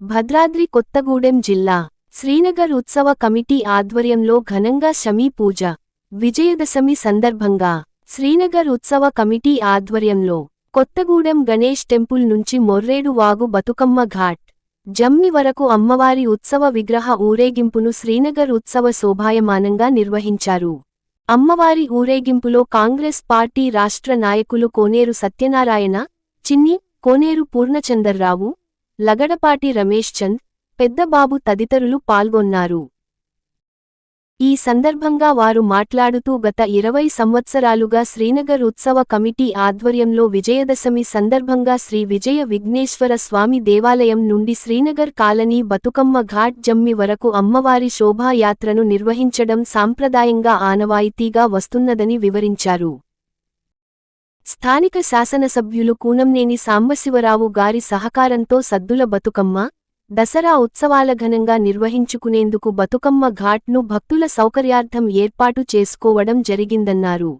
భద్రాద్రి కొత్తగూడెం జిల్లా శ్రీనగర్ ఉత్సవ కమిటీ ఆధ్వర్యంలో ఘనంగా షమీ పూజ. విజయదశమి సందర్భంగా శ్రీనగర్ ఉత్సవ కమిటీ ఆధ్వర్యంలో కొత్తగూడెం గణేష్ టెంపుల్ నుంచి మొర్రేడు వాగు బతుకమ్మ ఘాట్ జమ్మి వరకు అమ్మవారి ఉత్సవ విగ్రహ ఊరేగింపును శ్రీనగర్ ఉత్సవ శోభాయమానంగా నిర్వహించారు. అమ్మవారి ఊరేగింపులో కాంగ్రెస్ పార్టీ రాష్ట్ర నాయకులు కోనేరు సత్యనారాయణ చిన్ని కోనేరు పూర్ణచందర్రావు లగడపాటి రమేష్ చంద్ పెద్దబాబు తదితరులు పాల్గొన్నారు. ఈ సందర్భంగా వారు మాట్లాడుతూ గత ఇరవై సంవత్సరాలుగా శ్రీనగర్ ఉత్సవ కమిటీ ఆధ్వర్యంలో విజయదశమి సందర్భంగా శ్రీ విజయ విఘ్నేశ్వర స్వామి దేవాలయం నుండి శ్రీనగర్ కాలనీ బతుకమ్మ ఘాట్ జమ్మి వరకు అమ్మవారి శోభాయాత్రను నిర్వహించడం సాంప్రదాయంగా ఆనవాయితీగా వస్తున్నదని వివరించారు. స్థానిక శాసనసభ్యులు కూనంనేని సాంబశివరావు గారి సహకారంతో సద్దుల బతుకమ్మ దసరా ఉత్సవాల ఘనంగా నిర్వహించుకునేందుకు బతుకమ్మ ఘాట్ను భక్తుల సౌకర్యార్థం ఏర్పాటు చేసుకోవడం జరిగిందన్నారు.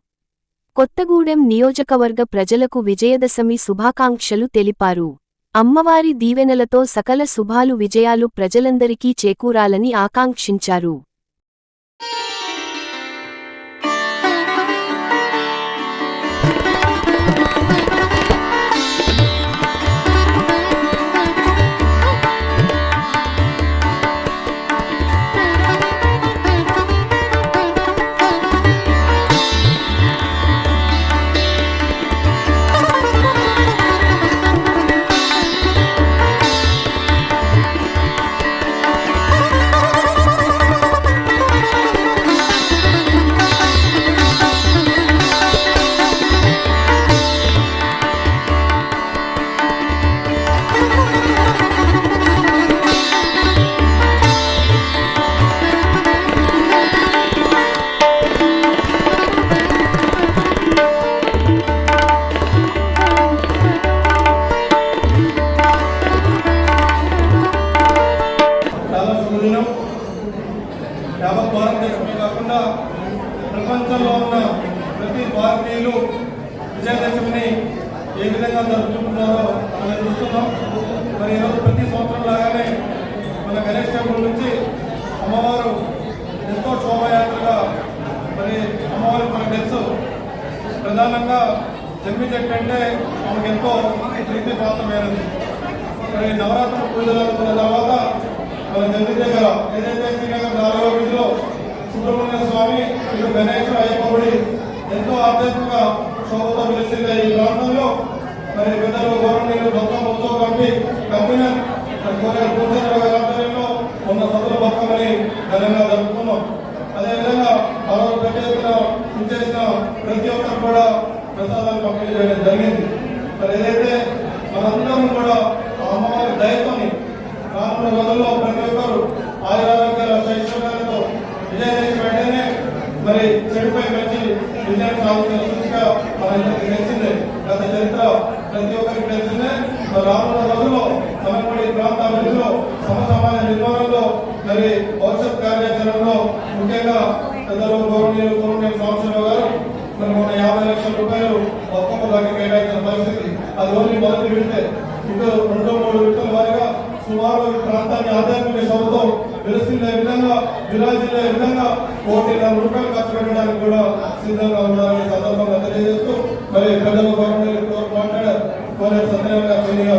కొత్తగూడెం నియోజకవర్గ ప్రజలకు విజయదశమి శుభాకాంక్షలు తెలిపారు. అమ్మవారి దీవెనలతో సకల శుభాలు విజయాలు ప్రజలందరికీ చేకూరాలని ఆకాంక్షించారు. భారతీయులు విజయదశమిని ఏ విధంగా జరుపుకుంటున్నారో మనం చూస్తున్నాం. మరి ఈరోజు ప్రతి సంవత్సరం లాగానే మన గణేష్ టెంపుల్ నుంచి అమ్మవారు ఎంతో శోభయాత్రగా మరి అమ్మవారికి మనకు తెలుసు. ప్రధానంగా జమ్మి చెట్టు అంటే మనకు ఎంతో ప్రీతి పాత్రమైనది. మరి నవరాత్రి పూజలు అనుకున్న తర్వాత మన జల్లి దగ్గర ఏదైతే శ్రీనగర్ నాలుగో వీధిలో సుబ్రహ్మణ్య స్వామి ఇటు గణేశ్వర అయ్యప్ప ఎంతో ఆధ్యాత్మిక శోభతో వెలిసింది ఈ ప్రాంతంలో. మరి పెద్దలు గౌరవనీయులు మొత్తం ఉత్సవ కమిటీ కన్వీనర్ మరి కోనేరు గారి ఆధ్వర్యంలో ఉన్న సదుల బతుకమని ఘనంగా జరుపుకున్నాం. అదేవిధంగా ఆ రోజు పెద్ద ఇచ్చేసిన ప్రతి ఒక్కరు కూడా ప్రసాదాన్ని పంపిణీ చేయడం జరిగింది. మరి ఏదైతే మనందరం కూడా ఆ అమ్మవారి దయతోని రానున్న రోజుల్లో ప్రతి ఒక్కరు ఆయురారోగ్యాల శైశవాలతో విజయ వెంటనే మరి చెడుపై మంచి విజయం సాగుతున్న సూచిక మనందరికీ తెలిసిందే. గత చరిత్ర ప్రతి ఒక్కరికి తెలిసిందే. రానున్న రోజుల్లో మనపడి ప్రాంత అభివృద్ధిలో నిర్మాణంలో మరి భవిష్యత్ కార్యాచరణలో ముఖ్యంగా పెద్దలు గౌరవనీయులు గారు మరి మొన్న యాభై లక్షల రూపాయలు ఒక్కొక్క దానికి కేటాయించిన పరిస్థితి. అది ఓన్లీ మొదటి విడితే ఇటు రెండో మూడు విడతల వారిగా సుమారు ప్రాంతాన్ని ఆధ్యాత్మిక సభతో వెలుస్తున్న విధంగా విరాజిల్లే విధంగా కోటిన్నర రూపాయలు ఖర్చు పెట్టడానికి కూడా సిద్ధంగా ఉన్నారని సందర్భంగా తెలియజేస్తూ మరి పెద్దలు గవర్నమెంట్ మాట్లాడారు. కోనేరు సత్యనారాయణ చెల్లిగా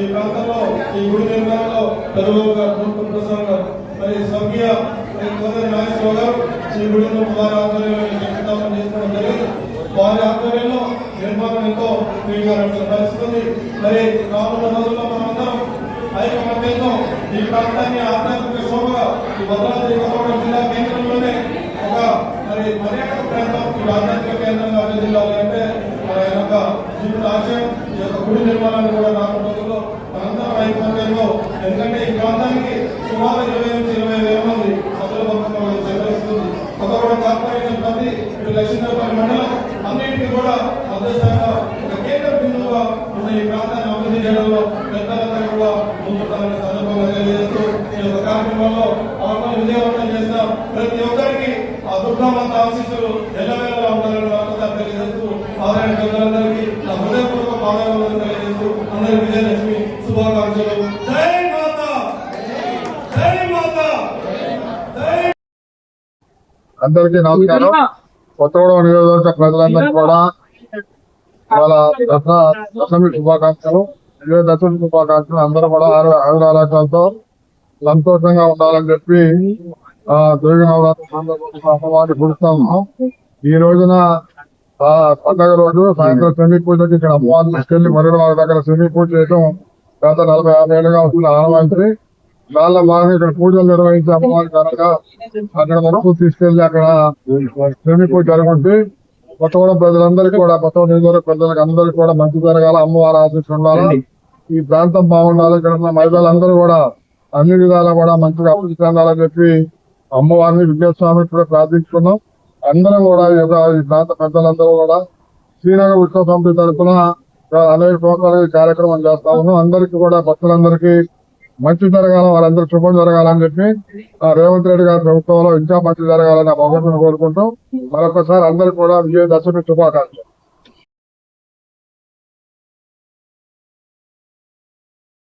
ఈ ప్రాంతంలో ఈ గుడి నిర్మాణంలో పెద్దలుగా తూర్పు ప్రసాద్ గారు మరి స్వర్గీయ కోనేరు నాగేశ్వరరావు గారు ఈ గుడిని వారి ఆధ్వర్యంలో శంకుస్థాపన చేసుకోవడం జరిగింది. వారి ఆధ్వర్యంలో నిర్మాణం ఎంతో మరి రానున్న రోజుల్లో మనం ఐకమత్యంతో ఈ ప్రాంతాన్ని ఆధ్యాత్మిక శోభగా ఈ భద్రాద్రి కొత్తగూడెం జిల్లా కేంద్రంలోనే ఒక మరి పర్యాటక ప్రాంతం ఈ ఆధ్యాత్మిక కేంద్రంగా అభివృద్ధిల్లాలి అంటే ఆయన యొక్క జీవిత ఆశయం ఈ యొక్క గుడి నిర్మాణాన్ని కూడా రానున్న రోజుల్లో మనందరం ఐకమత్యంలో ఎందుకంటే ఈ ప్రాంతానికి సుమారు ఇరవై నుంచి ఇరవై వేల మంది సభ్యుల భక్తులు చేకరిస్తుంది కొత్తగూడెం కార్పొరేషన్ ప్రతి ఇటు మండలం అన్నింటినీ కూడా మధ్యస్థంగా ఒక కేంద్ర బిందువుగా ఉన్న ఈ ప్రాంతాన్ని అభివృద్ధి చేయడంలో పెద్దలందరూ కూడా ముందుంటారనే సందర్భంగా తెలియజేస్తూ ఈ యొక్క కార్యక్రమంలో అవకాశం ప్రతి ఒక్కరికి ఆ దుర్గామాత ఆశీస్సులు ఎల్లవేళలా ఉండాలని వార్త తెలియజేస్తూ ఆదాయ ప్రజలందరికీ నా హృదయపూర్వక పాదాలను తెలియజేస్తూ అందరి విజయలక్ష్మి శుభాకాంక్షలు. జై మాత! జై మాత! జై అందరికీ నమస్కారం. కొత్తగూడెం నియోజకవర్గ ప్రజలందరికీ కూడా వాళ్ళ దస దశమి శుభాకాంక్షలు విజయ దశమి శుభాకాంక్షలు అందరూ కూడా ఆరు ఆయురాలతో సంతోషంగా ఉండాలని చెప్పి ఆ దేవి నవరాత్రి సందర్భంగా అమ్మవారిని పుడుస్తాము ఈ రోజున ఆ పండగ రోజు సాయంత్రం శని పూజకి ఇక్కడ అమ్మవారిని తీసుకెళ్ళి వారి దగ్గర శని పూజ చేయడం గత నలభై యాభై ఏళ్ళుగా వస్తున్న ఆనవాయితీ. దానిలో భాగంగా ఇక్కడ పూజలు నిర్వహించే అమ్మవారి కనుక అక్కడ వరకు తీసుకెళ్ళి అక్కడ శని పూజ జరుగుతుంది కొత్తగూడెం ప్రజలందరికీ కూడా కొత్తగూడెం నియోజకవర్గ ప్రజలకు అందరికీ కూడా మంచి జరగాల అమ్మవారి ఆశీస్సు ఉండాలి. ఈ ప్రాంతం బాగుండాలి ఇక్కడ ఉన్న మహిళలందరూ కూడా అన్ని విధాలా కూడా మంచిగా అభివృద్ధి చెందాలని చెప్పి అమ్మవారిని విజయస్వామి కూడా ప్రార్థించుకున్నాం. అందరం కూడా ప్రాంత పెద్దలందరూ కూడా శ్రీనగర్ ఉత్సవ సమితి తరఫున అనేక సంవత్సరాలు కార్యక్రమం చేస్తా ఉన్నాం. అందరికీ కూడా భక్తులందరికీ మంచి జరగాల వాళ్ళందరూ శుభం జరగాలని చెప్పి ఆ రేవంత్ రెడ్డి గారి ప్రభుత్వంలో ఇంకా మంచి జరగాలని భగవంతుని కోరుకుంటాం మరొకసారి అందరికీ కూడా విజయదశమి శుభాకాంక్షలు.